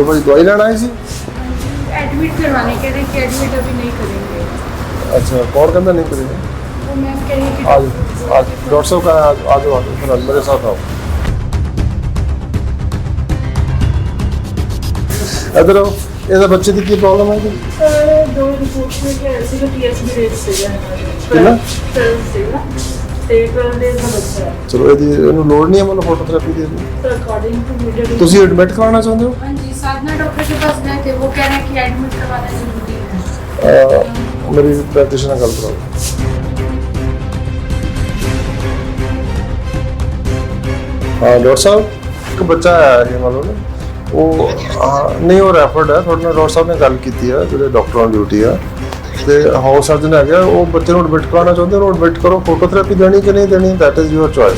भाई दवाई लेना आई सी एडमिट करवाने कह रहे कि एडमिट अभी नहीं करेंगे अच्छा कौन कहता नहीं करेंगे वो मैम कह रही कि आज आज डॉक्टर साहब का आज आज आज फिलहाल मेरे साथ आओ इधर आओ ਇਹਦਾ ਬੱਚੇ ਦੀ ਕੀ ਪ੍ਰੋਬਲਮ ਹੈ ਜੀ ਅਹ ਦੋ ਰਿਪੋਰਟਸ में क्या ऐसे तो टीएसबी रेट ਸੀਗਾ ਕਿੰਨਾ? ਟਵੈਲਵ ਸੀਗਾ ਤੇ 12 ਡੇਜ਼ ਦਾ ਬੱਚਾ ਹੈ ਚਲੋ ਇਹਦੀ ਇਹਨੂੰ ਲੋੜ ਨਹੀਂ ਹੈ ਮਤਲਬ ਫੋਟੋਥੈਰੇਪੀ ਦੀ ਇਹਦੀ। तो अकॉर्डिंग टू मीडिया ਤੁਸੀਂ ਐਡਮਿਟ ਕਰਾਉਣਾ ਚਾਹੁੰਦੇ ਹੋ हाँ जी साधना डॉक्टर के पास गए थे वो कह रहे हैं कि एडमिट करवाना जरूरी है ਅਹ ਮੇਰੀ ਪ੍ਰੈਕਟਿਸ਼ਨਰ ਨਾਲ ਗੱਲ ਕਰਾਓ ਹਾਂ ਡਾਕਟਰ ਸਾਹਿਬ ਇੱਕ ਬੱਚਾ ਆਇਆ ਹੈ ਮੰਨ ਲਓ ਨਾ ਉਹ ਹਾਂ, ਨਹੀਂ ਉਹ ਰੈਫਰਡ ਹੈ ਤੁਹਾਡੇ ਨਾਲ ਡਾਕਟਰ ਸਾਹਿਬ ਨੇ ਗੱਲ ਕੀਤੀ ਹੈ ਜਿਹੜੇ ਡਾਕਟਰ ਔਨ ਡਿਊਟੀ ਆ ਤੇ ਹਾਊਸ ਸਰਜਨ ਹੈਗਾ ਉਹ ਬੱਚੇ ਨੂੰ ਐਡਮਿਟ ਕਰਾਉਣਾ ਚਾਹੁੰਦੇ ਉਹ ਐਡਮਿਟ ਕਰੋ ਫੋਟੋਥੈਰੇਪੀ ਦੇਣੀ ਕਿ ਨਹੀਂ ਦੇਣੀ ਦੈਟ ਇਜ਼ ਯੂਰ ਚੋਇਸ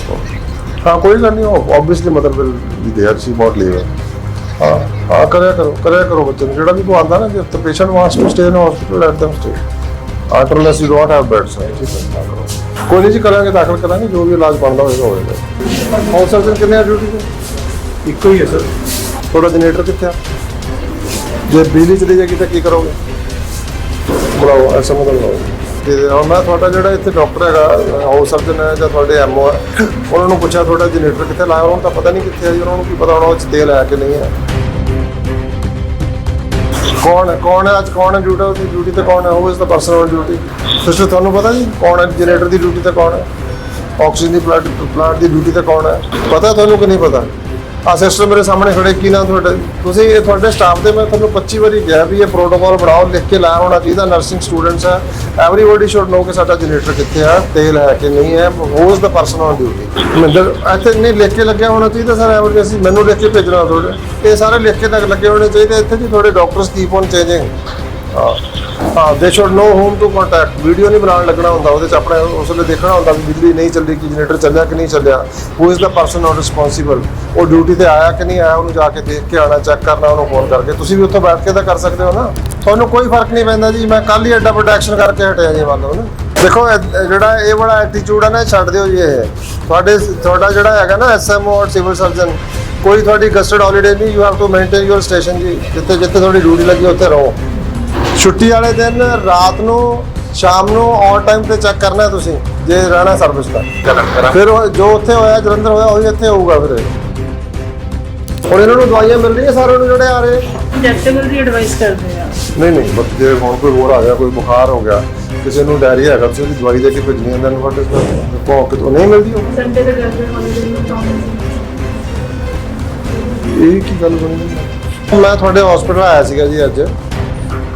ਹਾਂ ਕੋਈ ਗੱਲ ਨਹੀਂ obviously mother will be there she won't leave ਹਾਂ ਹਾਂ ਕਰਿਆ ਕਰੋ ਕਰਿਆ ਕਰੋ ਬੱਚੇ ਨੂੰ ਜਿਹੜਾ ਵੀ ਕੋ ਆਂਦਾ ਨਾ ਕਿ the patient wants to stay in hospital let them stay unless you don't have beds ਹੈ ਠੀਕ ਹੈ ਨਾ ਕਰੋ। ਕੋਈ ਨਹੀਂ ਜੀ ਕਰਾਂਗੇ ਦਾਖਲ ਕਰਾਂਗੇ ਜੋ ਵੀ ਇਲਾਜ ਬਣਦਾ ਹੋਏਗਾ ਹੋਏਗਾ ਹਾਊਸ ਸਰਜਨ ਕਿੰਨੇ ਆ ਡਿਊਟੀ ਤੇ? ਇੱਕੋ ਹੀ ਹੈ ਸਰ। ਤੁਹਾਡਾ ਜਨਰੇਟਰ ਕਿੱਥੇ ਆ? ਜੇ ਬਿਜਲੀ ਚਲੀ ਜਾਏਗੀ ਤਾਂ ਕੀ ਕਰੋਗੇ? ਬੁਲਾਓ, ਐਸਾ ਮਤਲਬ ਬੁਲਾਓ ਤੇ ਹੁਣ ਮੈਂ ਤੁਹਾਡਾ ਜਿਹੜਾ ਇੱਥੇ ਡਾਕਟਰ ਹੈਗਾ ਹਾਊਸ ਸਰਜਨ ਹੈ ਜਾਂ ਤੁਹਾਡੇ ਐਮਓ ਹੈ, ਉਹਨਾਂ ਨੂੰ ਪੁੱਛਿਆ ਤੁਹਾਡਾ ਜਨਰੇਟਰ ਕਿੱਥੇ ਲਾਇਆ, ਉਹਨਾਂ ਤਾਂ ਪਤਾ ਨਹੀਂ ਕਿੱਥੇ ਹੈ ਜੀ, ਉਹਨਾਂ ਨੂੰ ਕੀ ਪਤਾ ਹੋਣਾ ਉਹ 'ਚ ਤੇਲ ਹੈ ਕਿ ਨਹੀਂ ਹੈ। ਕੌਣ ਹੈ ਕੌਣ ਹੈ, ਅੱਜ ਕੌਣ ਹੈ ਡਿਊਟੀ ਉਹਦੀ ਡਿਊਟੀ ਤੇ ਕੌਣ ਹੈ who is the person duty sister ਤੁਹਾਨੂੰ ਪਤਾ ਜੀ, ਕੌਣ ਹੈ, ਜਨਰੇਟਰ ਦੀ ਡਿਊਟੀ ਤੇ ਕੌਣ ਹੈ ਆਕਸੀਜਨ ਦੀ ਪਲਾਂਟ ਪਲਾਂਟ ਦੀ ਡਿਊਟੀ ਤੇ ਕੌਣ ਹੈ, ਪਤਾ ਤੁਹਾਨੂੰ ਕਿ ਨਹੀਂ ਪਤਾ? ਆ ਸਿਸਟਰ ਮੇਰੇ ਸਾਹਮਣੇ ਖੜੇ ਕੀ ਨਾ ਤੁਹਾਡੇ? ਤੁਸੀਂ ਇਹ ਤੁਹਾਡੇ ਸਟਾਫ ਦੇ ਮੈਂ ਤੁਹਾਨੂੰ 25 ਵਾਰੀ ਕਿਹਾ ਵੀ ਇਹ ਪ੍ਰੋਟੋਕਾਲ ਬਣਾਓ ਲਿਖ ਕੇ ਲਾਇਆ ਹੋਣਾ ਚਾਹੀਦਾ ਨਰਸਿੰਗ ਸਟੂਡੈਂਟਸ ਹੈ ਐਵਰੀਬਾਡੀ ਸ਼ੁੱਡ ਨੋ ਕਿ ਸਾਡਾ ਜਨਰੇਟਰ ਕਿੱਥੇ ਆ ਤੇਲ ਹੈ ਕਿ ਨਹੀਂ ਹੈ who is the person on duty Minder ਇੱਥੇ ਨਹੀਂ ਲਿਖ ਕੇ ਲੱਗਿਆ ਹੋਣਾ ਚਾਹੀਦਾ ਸਰ ਐਮਰਜੈਂਸੀ ਮੈਨੂੰ ਲਿਖ ਕੇ ਭੇਜਣਾ ਤੁਹਾਡੇ। ਇਹ ਸਾਰੇ ਲਿਖ ਕੇ ਤੱਕ ਲੱਗੇ ਹੋਣੇ ਚਾਹੀਦੇ ਇੱਥੇ ਜੀ ਤੁਹਾਡੇ ਡਾਕਟਰਸ ਕੀਪ ਔਨ ਚੇਂਜਿੰਗ ਹਾਂ they should no home to contact video ਨਹੀਂ ਬਣਾਉਣ ਲੱਗਣਾ ਹੁੰਦਾ, ਉਹਦੇ ਚ ਆਪਣੇ ਉਸ ਵੇਲੇ ਦੇਖਣਾ ਹੁੰਦਾ ਵੀ ਬਿਜਲੀ ਨਹੀਂ ਚੱਲਦੀ ਕਿ ਜਨਰੇਟਰ ਚੱਲਿਆ ਕਿ ਨਹੀਂ ਚੱਲਿਆ who is the person not responsible ਉਹ ਡਿਊਟੀ ਤੇ ਆਇਆ ਕਿ ਨਹੀਂ ਆਇਆ, ਉਹਨੂੰ ਜਾ ਕੇ ਦੇਖ ਕੇ ਆਣਾ ਚੈੱਕ ਕਰਨਾ, ਉਹਨੂੰ ਫੋਨ ਕਰਕੇ। ਤੁਸੀਂ ਵੀ ਉੱਥੇ ਬੈਠ ਕੇ ਤਾਂ ਕਰ ਸਕਦੇ ਹੋ ਨਾ। ਤੁਹਾਨੂੰ ਕੋਈ ਫ਼ਰਕ ਨਹੀਂ ਪੈਂਦਾ ਜੀ, ਮੈਂ ਕੱਲ ਹੀ ਐਡਾ ਵੱਡਾ ਐਕਸ਼ਨ ਕਰਕੇ ਹਟਿਆ ਜੀ, ਮੰਨ ਲਓ ਨਾ। ਦੇਖੋ ਜਿਹੜਾ ਇਹ ਬੜਾ ਐਟੀਟਿਊਡ ਹੈ ਨਾ, ਇਹ ਛੱਡ ਦਿਓ ਜੀ ਇਹ। ਤੁਹਾਡੇ, ਤੁਹਾਡਾ ਜਿਹੜਾ ਹੈਗਾ ਨਾ ਐਸਐਮਓ ਔਰ ਸਿਵਲ ਸਰਜਨ ਕੋਈ ਤੁਹਾਡੀ ਗਸਟਡ ਹੌਲੀਡੇ ਨਹੀਂ you have to maintain your station ਜੀ। ਜਿੱਥੇ ਜਿੱਥੇ ਤੁਹਾਡੀ ਡਿਊਟੀ ਲੱਗੀ, ਉੱਥੇ ਰਹੋ। ਛੁੱਟੀ ਵਾਲੇ ਦਿਨ ਰਾਤ ਨੂੰ ਸ਼ਾਮ ਨੂੰ ਔਨ ਟਾਈਮ ਤੇ ਚੈੱਕ ਕਰਨਾ ਤੁਸੀਂ ਜੇ ਰਹਿਣਾ ਸਰਵਿਸ ਦਾ। ਫਿਰ ਜੋ ਉੱਥੇ ਹੋਇਆ ਜਲੰਧਰ ਹੋਇਆ ਉਹੀ ਇੱਥੇ ਹੋਊਗਾ ਫਿਰ ਹੁਣ ਇਹਨਾਂ ਨੂੰ ਦਵਾਈਆਂ ਮਿਲ ਰਹੀਆਂ ਸਾਰਿਆਂ ਨੂੰ ਜਿਹੜੇ ਆ ਰਹੇ? ਇੰਜੈਕਟੇਬਲ ਦੀ ਐਡਵਾਈਸ ਕਰਦੇ ਆ। ਨਹੀਂ ਨਹੀਂ ਬਸ ਜੇ ਹੁਣ ਕੋਈ ਹੋਰ ਆ ਗਿਆ ਕੋਈ ਬੁਖਾਰ ਹੋ ਗਿਆ ਕਿਸੇ ਨੂੰ ਡਾਇਰੀਆ ਹੈਗਾ ਤੁਸੀਂ ਉਹਦੀ ਦਵਾਈ ਦੇ ਕੇ ਭੇਜਣੀ ਹੈ ਦੈਨ ਵਾਟ ਇਜ਼ ਕੋਕ ਤੋਂ ਨਹੀਂ ਮਿਲਦੀ ਉਹ। ਸੰਡੇ ਦੇ ਗਰਮੀ ਹੋਣੀ ਨੂੰ ਚਾਹੁੰਦੇ ਇਹ ਕੀ ਗੱਲ ਬਣੀ? ਮੈਂ ਤੁਹਾਡੇ ਹਸਪੀਟਲ ਆਇਆ ਸੀਗਾ ਜੀ ਅੱਜ।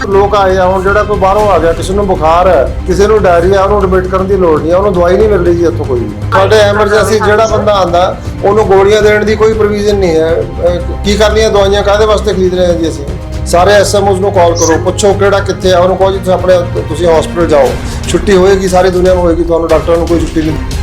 ਲੋਕ ਆਏ ਆ ਹੁਣ ਜਿਹੜਾ ਕੋਈ ਬਾਹਰੋਂ ਆ ਗਿਆ ਕਿਸੇ ਨੂੰ ਬੁਖਾਰ ਹੈ ਕਿਸੇ ਨੂੰ ਡਾਇਰੀਆ ਉਹਨੂੰ ਐਡਮਿਟ ਕਰਨ ਦੀ ਲੋੜ ਨਹੀਂ ਉਹਨੂੰ ਦਵਾਈ ਨਹੀਂ ਮਿਲ ਰਹੀ ਜੀ ਇੱਥੋਂ ਕੋਈ। ਸਾਡੇ ਐਮਰਜੈਂਸੀ ਜਿਹੜਾ ਬੰਦਾ ਆਂਦਾ ਉਹਨੂੰ ਗੋਲੀਆਂ ਦੇਣ ਦੀ ਕੋਈ ਪ੍ਰੋਵੀਜ਼ਨ ਨਹੀਂ ਹੈ। ਕੀ ਕਰਨੀਆਂ ਦਵਾਈਆਂ ਕਾਹਦੇ ਵਾਸਤੇ ਖਰੀਦ ਰਹੇ ਹਾਂ ਜੀ ਅਸੀਂ? ਸਾਰੇ ਐਸਐਮਓਸ ਨੂੰ ਕਾਲ ਕਰੋ ਪੁੱਛੋ ਕਿਹੜਾ ਕਿੱਥੇ ਆ ਉਹਨੂੰ ਕਹੋ ਜੀ ਤੁਸੀਂ ਆਪਣੇ ਤੁਸੀਂ ਹਸਪੀਟਲ ਜਾਓ। ਛੁੱਟੀ ਹੋਏਗੀ ਸਾਰੀ ਦੁਨੀਆ ਨੂੰ ਹੋਏਗੀ ਤੁਹਾਨੂੰ ਡਾਕਟਰਾਂ ਨੂੰ ਕੋਈ ਛੁੱਟੀ ਨਹੀਂ।